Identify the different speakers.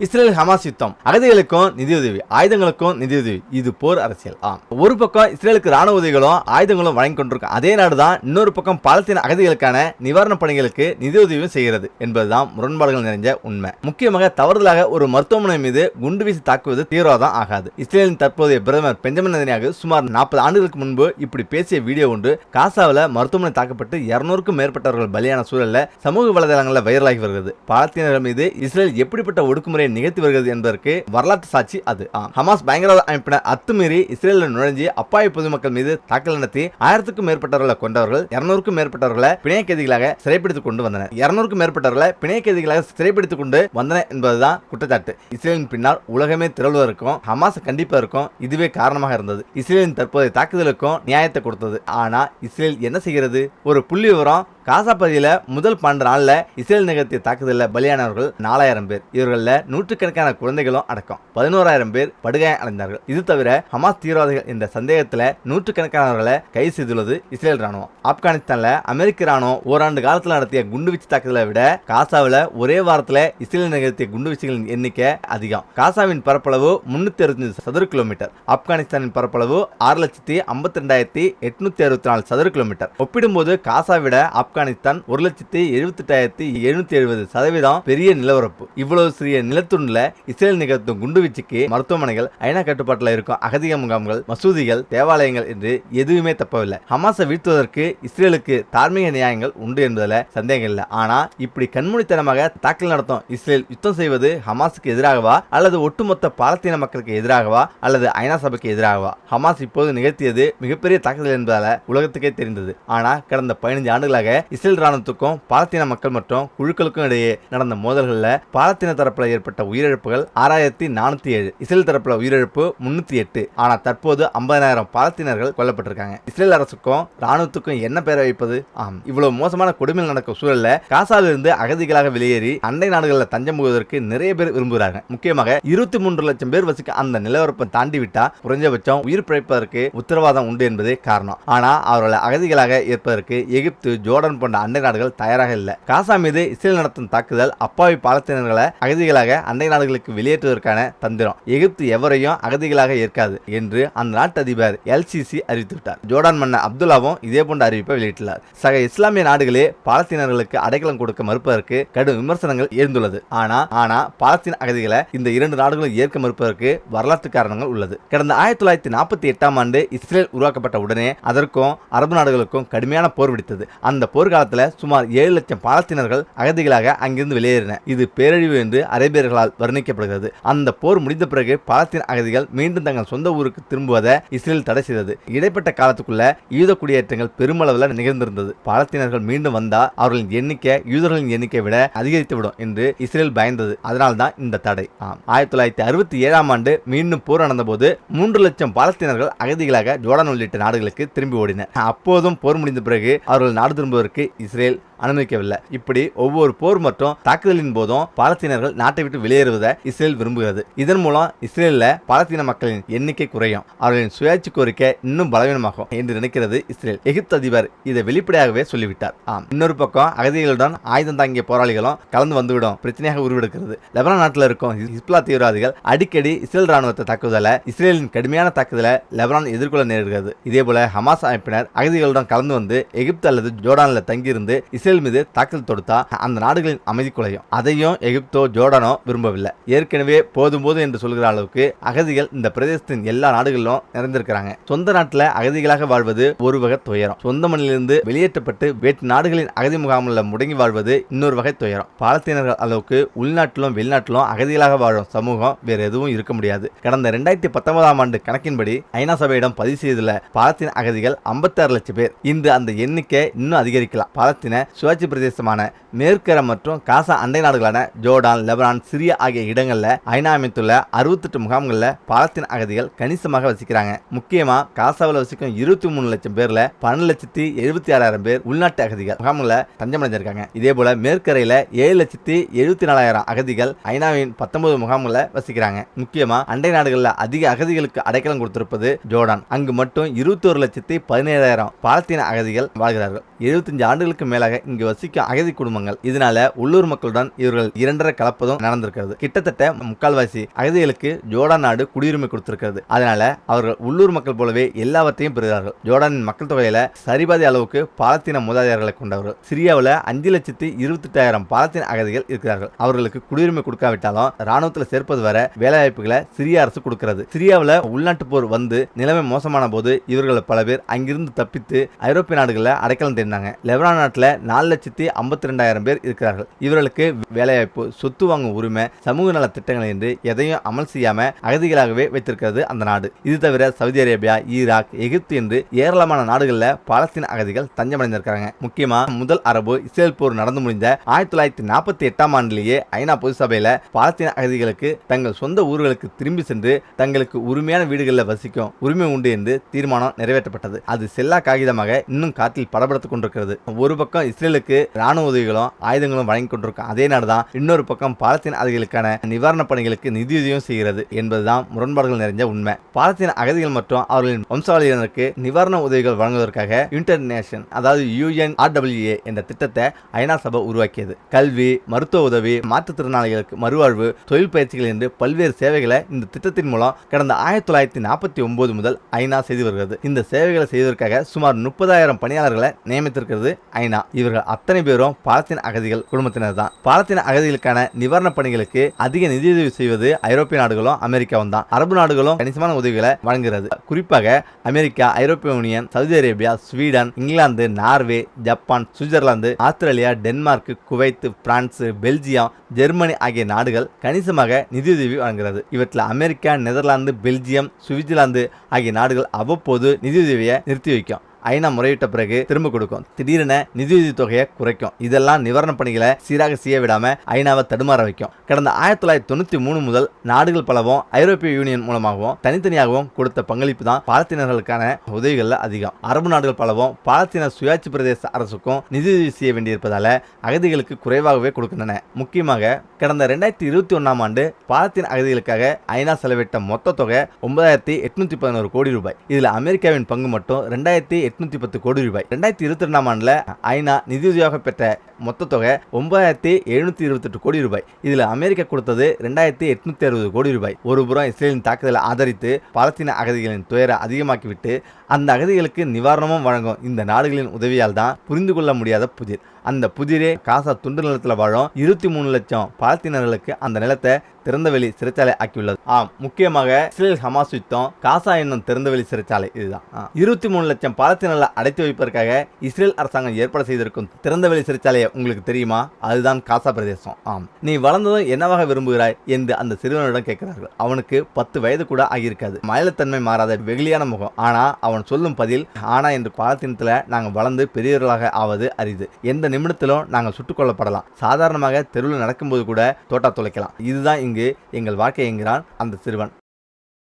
Speaker 1: Israel Hamas யுத்தம். அகதிகளுக்கும் நிதியுதவி ஆயுதங்களுக்கும் நிதியுதவி. இது போர் அரசியல். ஆம். ஒரு பக்கம் இஸ்ரேலுக்கு ராணுவ உதவிகளும் ஆயுதங்களும் வழங்கி கொண்டிருக்கும். அதே நாடுதான் இன்னொரு பக்கம் பாலஸ்தீன அகதிகளுக்கான நிவாரணப் பணிகளுக்கு நிதியுதவியும் செய்கிறது என்பதுதான் முரண்பாடுகள் நிறைஞ்ச உண்மை. முக்கியமாக தவறுதலாக ஒரு மருத்துவமனை மீது குண்டு வீசி தாக்குவது தீவிரவாதம் ஆகாது. இஸ்ரேலின் தற்போதைய பிரதமர் பெஞ்சமின் நதினியாக சுமார் நாற்பது ஆண்டுகளுக்கு முன்பு இப்படி பேசிய வீடியோ ஒன்று காசாவில் மருத்துவமனை தாக்கப்பட்டு இருநூறுக்கும் மேற்பட்டவர்கள் பலியான சூழலில் சமூக வலைதளங்களில் வைரலாகி வருகிறது. பாலஸ்தீனர்கள் மீது இஸ்ரேல் எப்படிப்பட்ட ஒடுக்குமுறை ஒடுக்குமுறையை நிகழ்த்தி வருகிறது என்பதற்கு வரலாற்று சாட்சி அது. ஹமாஸ் பயங்கரவாத அமைப்பினர் அத்துமீறி இஸ்ரேலில் நுழைஞ்சு அப்பாவி பொதுமக்கள் மீது தாக்கல் நடத்தி ஆயிரத்துக்கும் மேற்பட்டவர்களை கொண்டவர்கள் இருநூறுக்கும் மேற்பட்டவர்களை பிணைய கைதிகளாக சிறைப்பிடித்துக் கொண்டு வந்தனர். இருநூறுக்கும் மேற்பட்டவர்களை பிணைய கைதிகளாக சிறைப்பிடித்துக் கொண்டு வந்தனர் என்பதுதான் குற்றச்சாட்டு. இஸ்ரேலின் பின்னால் உலகமே திரளுவதற்கும் ஹமாஸ் கண்டிப்பதற்கும் இதுவே காரணமாக இருந்தது. இஸ்ரேலின் தற்போதைய தாக்குதலுக்கும் நியாயத்தை கொடுத்தது. ஆனா இஸ்ரேல் என்ன செய்கிறது? ஒரு புள்ளி விவரம் காசா பகுதியில் முதல் பன்னெண்டு நாளில் இஸ்ரேல் நிகழ்த்திய தாக்குதலில் பலியானவர்கள் நாலாயிரம் பேர். இவர்களில் நூற்றுக்கணக்கான குழந்தைகளும் அடக்கம். பதினோராயிரம் பேர் படுகாயம் அடைந்தார்கள். இது தவிர ஹமாஸ் தீவிரவாதிகள் என்ற சந்தேகத்தில் நூற்றுக்கணக்கானவர்களை கைது செய்துள்ளது இஸ்ரேல் ராணுவம். ஆப்கானிஸ்தானில் அமெரிக்க ராணுவம் ஓராண்டு காலத்தில் நடத்திய குண்டுவீச்சு தாக்குதலை விட காசாவில் ஒரே வாரத்தில் இஸ்ரேல் நிகழ்த்திய குண்டுவீச்சுகளின் எண்ணிக்கை அதிகம். காசாவின் பரப்பளவு முன்னூற்றி அறுபத்தஞ்சு சதுர கிலோமீட்டர். ஆப்கானிஸ்தானின் பரப்பளவு ஆறு லட்சத்தி ஐம்பத்தி ரெண்டாயிரத்தி எட்நூத்தி அறுபத்தி நாலு சதுர கிலோமீட்டர். ஒப்பிடும்போது காசா விட ஆப்கானிஸ்தான் ஒரு லட்சத்தி எழுபத்தெட்டாயிரத்தி எழுநூத்தி எழுபது சதவீதம் பெரிய நிலவரப்பு. இவ்வளவு சிறிய நிலத்துண்டுல இஸ்ரேல் நிகழ்த்தும் குண்டுவீச்சுக்கு மருத்துவமனைகள் ஐநா கட்டுப்பாட்டில் இருக்கும் அகதிக முகாம்கள் மசூதிகள் தேவாலயங்கள் என்று எதுவுமே தப்பவில்லை. ஹமாஸை வீழ்த்துவதற்கு இஸ்ரேலுக்கு தார்மீக நியாயங்கள் உண்டு என்பதில் சந்தேகம் இல்லை. ஆனா இப்படி கண்மூடித்தனமாக தாக்கல் நடத்தும் இஸ்ரேல் யுத்தம் செய்வது ஹமாஸுக்கு எதிராகவா? அல்லது ஒட்டுமொத்த பாலஸ்தீன மக்களுக்கு எதிராகவா? அல்லது ஐநா சபைக்கு எதிராகவா? ஹமாஸ் இப்போது நிகழ்த்தியது மிகப்பெரிய தாக்குதல் என்பதால உலகத்துக்கே தெரிந்தது. ஆனா கடந்த பதினஞ்சு ஆண்டுகளாக இஸ்ரேல் ராணுவத்துக்கும் பாலத்தீன மக்கள் மற்றும் குழுக்களுக்கும் இடையே நடந்த மோதல்களில் பாலத்தீன தரப்பில் ஏற்பட்ட உயிரிழப்புகள் ஆறாயிரத்தி நானூத்தி ஏழு. இஸ்ரேல் தரப்பில் உயிரிழப்பு முன்னூத்தி எட்டு. ஆனால் தற்போது ஐம்பதாயிரம் பாலஸ்தீனர்கள் கொல்லப்பட்டிருக்காங்க. இஸ்ரேல் அரசுக்கும் ராணுவத்துக்கும் என்ன பெயர் வைப்பது? ஆம் இவ்வளவு மோசமான கொடுமையில் நடக்கும் சூழல்ல காசாவிலிருந்து அகதிகளாக வெளியேறி அண்டை நாடுகளில் தஞ்சம் போவதற்கு நிறைய பேர் விரும்புகிறாங்க. முக்கியமாக இருபத்தி மூன்று லட்சம் பேர் வசிக்க அந்த நிலவரப்பை தாண்டி விட்டா குறைஞ்சபட்சம் உயிர் பிழைப்பதற்கு உத்தரவாதம் உண்டு என்பதே காரணம். ஆனா அவர்களை அகதிகளாக ஏற்பதற்கு எகிப்து ஜோர்டன் போன்ற அண்டை நாடுகள் தயாராக இல்லை. காசா மீது இஸ்ரேல் நடத்தும் தாக்குதல் அப்பாவி பாலஸ்தீனர்களை அகதிகளாக அண்டை நாடுகளுக்கு வெளியேற்றுவதற்கான தந்திரம். எகிப்து எவரையும் அகதிகளாக ஏற்காது என்று அந்த நாட்டு அதிபர் எல்சிசி அறிவித்துவிட்டார். ஜோர்டான் மன்னர் அப்துல்லாவும் இதே போன்ற அறிவிப்பை வெளியிட்டுள்ளார். சக இஸ்லாமிய நாடுகளே பாலஸ்தீனர்களுக்கு அடைக்கலம் கொடுக்க மறுப்பதற்கு கடும் விமர்சனங்கள் எழுந்துள்ளது. ஆனா ஆனா பாலஸ்தீன அகதிகளை இந்த இரண்டு நாடுகளும் ஏற்க மறுப்பதற்கு வரலாற்று காரணங்கள் உள்ளது. கடந்த ஆயிரத்தி தொள்ளாயிரத்தி நாற்பத்தி எட்டாம் ஆண்டு இஸ்ரேல் உருவாக்கப்பட்ட உடனே அதற்கும் அரபு நாடுகளுக்கும் கடுமையான போர் விடுத்தது. அந்த போர்க்காலத்தில் சுமார் ஏழு லட்சம் பாலஸ்தீனர்கள் அகதிகளாக அங்கிருந்து வெளியேறின. இது பேரழிவு என்று அரேபியர்களால் வர்ணிக்கப்படுகிறது. அந்த போர் முடிந்த பிறகு பாலஸ்தீன அகதிகள் மீண்டும் தங்கள் சொந்த ஊருக்கு திரும்புவதை இஸ்ரேல் தடை செய்தது. இடைப்பட்ட காலத்துக்குள்ள யூத குடியேற்றங்கள் பெருமளவில் நிகழ்ந்திருந்தது. பாலஸ்தீனர்கள் மீண்டும் வந்தால் அவர்களின் எண்ணிக்கை யூதர்களின் எண்ணிக்கை விட அதிகரித்து விடும் என்று இஸ்ரேல் பயந்தது. அதனால்தான் இந்த தடை. ஆம். ஆயிரத்தி தொள்ளாயிரத்தி அறுபத்தி ஏழாம் ஆண்டு மீண்டும் போர் நடந்தபோது மூன்று லட்சம் பாலஸ்தீனர்கள் அகதிகளாக ஜோர்டான் உள்ளிட்ட நாடுகளுக்கு திரும்பி ஓடினர் அப்போதும் போர் முடிந்த பிறகு அவர்கள் நாடு திரும்புவதற்கு இஸ்ரேல் அனுமதிக்கவில்லை. இப்படி ஒவ்வொரு போர் மற்றும் தாக்குதலின் போதும் பாலஸ்தீனர்கள் நாட்டை விட்டு வெளியேறுவதை இஸ்ரேல் விரும்புகிறது. இதன் மூலம் இஸ்ரேலில் பாலஸ்தீன மக்களின் எண்ணிக்கை குறையும். அவர்களின் சுயாட்சி கோரிக்கை இன்னும் பலவீனமாகும் என்று நினைக்கிறது இஸ்ரேல். எகிப்து அதிபர் இதை வெளிப்படையாகவே சொல்லிவிட்டார். ஆம். இன்னொரு பக்கம் அகதிகளுடன் ஆயுதம் தாங்கிய போராளிகளும் கலந்து வந்துவிடும் பிரச்சனையாக உருவெடுக்கிறது. லெபனான் நாட்டில் இருக்கும் ஹிஸ்புல்லா தீவிரவாதிகள் அடிக்கடி இஸ்ரேல் ராணுவத்தை தாக்குதலை இஸ்ரேலின் கடுமையான தாக்குதலை லெபனான் எதிர்கொள்ள நேரிடுகிறது. இதேபோல ஹமாஸ் அமைப்பினர் அகதிகளுடன் கலந்து வந்து எகிப்து அல்லது ஜோர்டானில் தங்கியிருந்து இஸ்ரேல் மீது தாக்குதல் தொடுத்தா அந்த நாடுகளின் அமைதி குலையும். அதையும் எகிப்தோ ஜோர்டானோ விரும்பவில்லை. ஏற்கனவே போதும் போதும் என்று சொல்கிற அளவுக்கு அகதிகள் இந்த பிரதேசத்தின் எல்லா நாடுகளிலும் நிறைந்திருக்கிறாங்க. சொந்த நாட்டில் அகதிகளாக வாழ்வது ஒரு வகை துயரம். சொந்த மண்ணிலிருந்து வெளியேற்றப்பட்டு வேற்று நாடுகளின் அகதி முகாமில் முடங்கி வாழ்வது இன்னொரு வகை துயரம். பாலஸ்தீனர்கள் அளவுக்கு உள்நாட்டிலும் வெளிநாட்டிலும் அகதிகளாக வாழும் சமூகம் வேறு எதுவும் இருக்க முடியாது. கடந்த ரெண்டாயிரத்தி பத்தொன்பதாம் ஆண்டு கணக்கின்படி ஐநா சபையிடம் பதிவு செய்துள்ள பாலஸ்தீன அகதிகள் 56 லட்சம் பேர். இன்று அந்த எண்ணிக்கை இன்னும் அதிகரிக்கலாம். பாலஸ்தீன சுயாட்சி பிரதேசமான மேற்கர மற்றும் காசா அண்டை நாடுகளான ஜோர்டான் லெபனான் சிரியா ஆகிய இடங்களில் ஐநா அமைத்துள்ள அறுபத்தெட்டு முகாம்களில் பாலஸ்தீன அகதிகள் கணிசமாக வசிக்கிறாங்க. முக்கியமா காசாவில் வசிக்கும் இருபத்தி மூணு லட்சம் பேர்ல பன்னெண்டு லட்சத்தி எழுபத்தி ஆறாயிரம் பேர் உள்நாட்டு அகதிகள் முகாம்களில் தஞ்சமடைஞ்சிருக்காங்க இதே போல மேற்கரையில் ஏழு லட்சத்தி எழுபத்தி நாலாயிரம் அகதிகள் ஐநாவின் பத்தொன்பது முகாம்களில் வசிக்கிறாங்க. முக்கியமா அண்டை நாடுகளில் அதிக அகதிகளுக்கு அடைக்கலம் கொடுத்திருப்பது ஜோர்டான். அங்கு மட்டும் இருபத்தி ஒரு லட்சத்தி பதினேழாயிரம் பாலஸ்தீன அகதிகள் வாழ்கிறார்கள். எழுபத்தஞ்சு ஆண்டுகளுக்கு மேலாக இங்கு வசிக்கும் அகதி குடும்பங்கள். இதனால உள்ளூர் மக்களுடன் இவர்கள் இரண்டரை கலப்பதும் நடந்திருக்கிறது. கிட்டத்தட்ட முக்கால்வாசி அகதிகளுக்கு ஜோர்டான் நாடு குடியுரிமை கொடுத்திருக்கிறது. அதனால அவர்கள் உள்ளூர் மக்கள் போலவே எல்லாவற்றையும் பெறுகிறார்கள். ஜோர்டானின் மக்கள் தொகையில சரிபாதி அளவுக்கு பாலத்தீன மூதாதையர்களை கொண்டவர்கள். சிரியாவில் அஞ்சு லட்சத்தி இருபத்தெட்டாயிரம் பாலத்தீன அகதிகள் இருக்கிறார்கள். அவர்களுக்கு குடியுரிமை கொடுக்காவிட்டாலும் ராணுவத்தில் சேர்ப்பது வர வேலைவாய்ப்புகளை சிரிய அரசு கொடுக்கிறது. சிரியாவில் உள்நாட்டு போர் வந்து நிலைமை மோசமான போது இவர்கள் பல பேர் அங்கிருந்து தப்பித்து ஐரோப்பிய நாடுகளில் அடைக்கலம் தேடினாங்க. லெபனான் நாட்டில் நாலு லட்சத்தி ஐம்பத்தி ரெண்டாயிரம் பேர் இருக்கிறார்கள். இவர்களுக்கு வேலைவாய்ப்பு சொத்து வாங்கும் உரிமை சமூக நல திட்டங்கள் என்று எதையும் அமல் செய்யாம அகதிகளாகவே வைத்திருக்கிறது அந்த நாடு. இது தவிர சவுதி அரேபியா ஈராக் எகிப்து என்று ஏராளமான நாடுகளில் பாலஸ்தீன அகதிகள் தஞ்சமடைந்திருக்கிறாங்க. முக்கியமா முதல் அரபு இஸ்ரேல் போர் நடந்து முடிந்த ஆயிரத்தி தொள்ளாயிரத்தி நாற்பத்தி எட்டாம் ஆண்டிலேயே ஐநா பொது சபையில பாலஸ்தீன அகதிகளுக்கு தங்கள் சொந்த ஊர்களுக்கு திரும்பி சென்று தங்களுக்கு உரிமையான வீடுகளில் வசிக்கும் உரிமை உண்டு என்று தீர்மானம் நிறைவேற்றப்பட்டது. அது செல்லா காகிதமாக இன்னும் காற்றில் படபடுத்துக் கொண்டிருக்கிறது. ஒரு பக்கம் இஸ்ரேலுக்கு ராணுவ உதவிகளும் ஆயுதங்களும் வழங்கி கொண்டிருக்கும். அதே நாடுதான் இன்னொரு பக்கம் பாலஸ்தீன அகதிகளுக்கான நிவாரணப் பணிகளுக்கு நிதியுதவியும் செய்கிறது என்பதுதான் முரண்பாடுகள் நிறைஞ்ச உண்மை. பாலஸ்தீன அகதிகள் மற்றும் அவர்களின் வம்சாவளியினருக்கு நிவாரண உதவிகள் வழங்குவதற்காக இன்டர்நேஷன் அதாவது யூஎன் ஆர்டபிள்யூஏ என்ற திட்டத்தை ஐநா சபை உருவாக்கியது. கல்வி மருத்துவ உதவி மாற்றுத்திறனாளிகளுக்கு மறுவாழ்வு தொழில் பயிற்சிகள் என்று பல்வேறு சேவைகளை இந்த திட்டத்தின் மூலம் கடந்த ஆயிரத்தி தொள்ளாயிரத்தி நாற்பத்தி ஒன்பது முதல் ஐநா செய்து வருகிறது. இந்த சேவைகளை செய்வதற்காக சுமார் முப்பதாயிரம் பணியாளர்களை நியமித்திருக்கிறது ஐநா. இவர்கள் அத்தனை பேரும் பாலத்தின் அகதிகள் குடும்பத்தினர் தான். பாலத்தின் அகதிகளுக்கான நிவாரணப் பணிகளுக்கு அதிக நிதியுதவி செய்வது ஐரோப்பிய நாடுகளும் அமெரிக்காவும் தான். அரபு நாடுகளும் கணிசமான உதவிகளை வழங்குகிறது. குறிப்பாக அமெரிக்கா ஐரோப்பிய union Saudi Arabia Sweden England Norway Japan Switzerland Australia Denmark Kuwait France Belgium Germany ஆகிய நாடுகள் கணிசமாக நிதியுதவி வழங்குகிறது. இவற்றில் அமெரிக்கா நெதர்லாந்து பெல்ஜியம் சுவிட்சர்லாந்து ஆகிய நாடுகள் அவ்வப்போது நிதியுதவியை நிறுத்தி வைக்கும். ஐநா முறையிட்ட பிறகு திரும்ப கொடுக்கும். திடீரென நிதியுதவி தொகையை குறைக்கும். இதெல்லாம் நிவாரணப் பணிகளை சீராக செய்ய விடாம ஐநாவை தடுமாற வைக்கும். கடந்த ஆயிரத்தி தொள்ளாயிரத்தி தொண்ணூத்தி மூணு முதல் நாடுகள் பலவும் ஐரோப்பிய யூனியன் மூலமாகவும் தனித்தனியாகவும் கொடுத்த பங்களிப்பு தான் பாலத்தீனர்களுக்கான உதவிகள் அதிகம். அரபு நாடுகள் பலவும் பாலத்தீன சுயாட்சி பிரதேச அரசுக்கும் நிதியுதவி செய்ய வேண்டியிருப்பதால அகதிகளுக்கு குறைவாகவே கொடுக்கின்றன. முக்கியமாக கடந்த ரெண்டாயிரத்தி இருபத்தி ஒன்னாம் ஆண்டு பாலத்தீன அகதிகளுக்காக ஐநா செலவிட்ட மொத்த தொகை ஒன்பதாயிரத்தி எட்நூத்தி பதினோரு கோடி ரூபாய். இதில் அமெரிக்காவின் பங்கு மட்டும் ரெண்டாயிரத்தி எட்நூத்தி பத்து கோடி ரூபாய். ரெண்டாயிரத்தி இருபத்தி ரெண்டாம் ஆண்டுல ஐநா நிதியுதவியாக பெற்ற மொத்த தொகை ஒன்பதாயிரத்தி எழுநூத்தி இருபத்தெட்டு கோடி ரூபாய். இதுல அமெரிக்கா கொடுத்தது ரெண்டாயிரத்தி எட்நூத்தி அறுபது கோடி ரூபாய். ஒரு புறம் இஸ்ரேலின் தாக்குதலை ஆதரித்து பாலஸ்தீன அகதிகளின் துயரை அதிகமாக்கிவிட்டு அந்த அகதிகளுக்கு நிவாரணமும் வழங்கும் இந்த நாடுகளின் உதவியால் தான் புரிந்து கொள்ள முடியாத புதிர். அந்த புதிரே காசா துண்டு நிலத்தில் வாழும் இருபத்தி மூணு லட்சம் பாலஸ்தீனர்களுக்கு அந்த நிலத்தை திறந்தவெளி சிறைச்சாலை ஆக்கியுள்ளது. ஆம் முக்கியமாக இஸ்ரேல் ஹமாஸ் யுத்தம் காசா என்னும் திறந்தவெளி சிறைச்சாலை இதுதான். இருபத்தி மூணு லட்சம் பாலஸ்தீனர்களை அடைத்து வைப்பதற்காக இஸ்ரேல் அரசாங்கம் ஏற்பாடு செய்திருக்கும் திறந்தவெளி சிறைச்சாலையை உங்களுக்கு தெரியுமா? அதுதான் காசா பிரதேசம். ஆம் நீ வளர்ந்ததும் என்னவாக விரும்புகிறாய்? என்று அந்த சிறுவனிடம் கேட்கிறார்கள். அவனுக்கு பத்து வயது கூட ஆகியிருக்காது. மயிலத்தன்மை மாறாத வெகுளியான முகம். ஆனா அவன் சொல்லும் பதில் ஆனா என்று பாலத்தீனத்தில் நாங்கள் வளர்ந்து பெரியவர்களாக ஆவது அரிது. எந்த நிமிடத்திலும் நாங்கள் சுட்டுக்கொள்ளப்படலாம் சாதாரணமாக தெருவில் நடக்கும்போது கூட தோட்டா துளைக்கலாம் இதுதான் இங்கு எங்கள் வாழ்க்கை என்கிறான் அந்த சிறுவன்.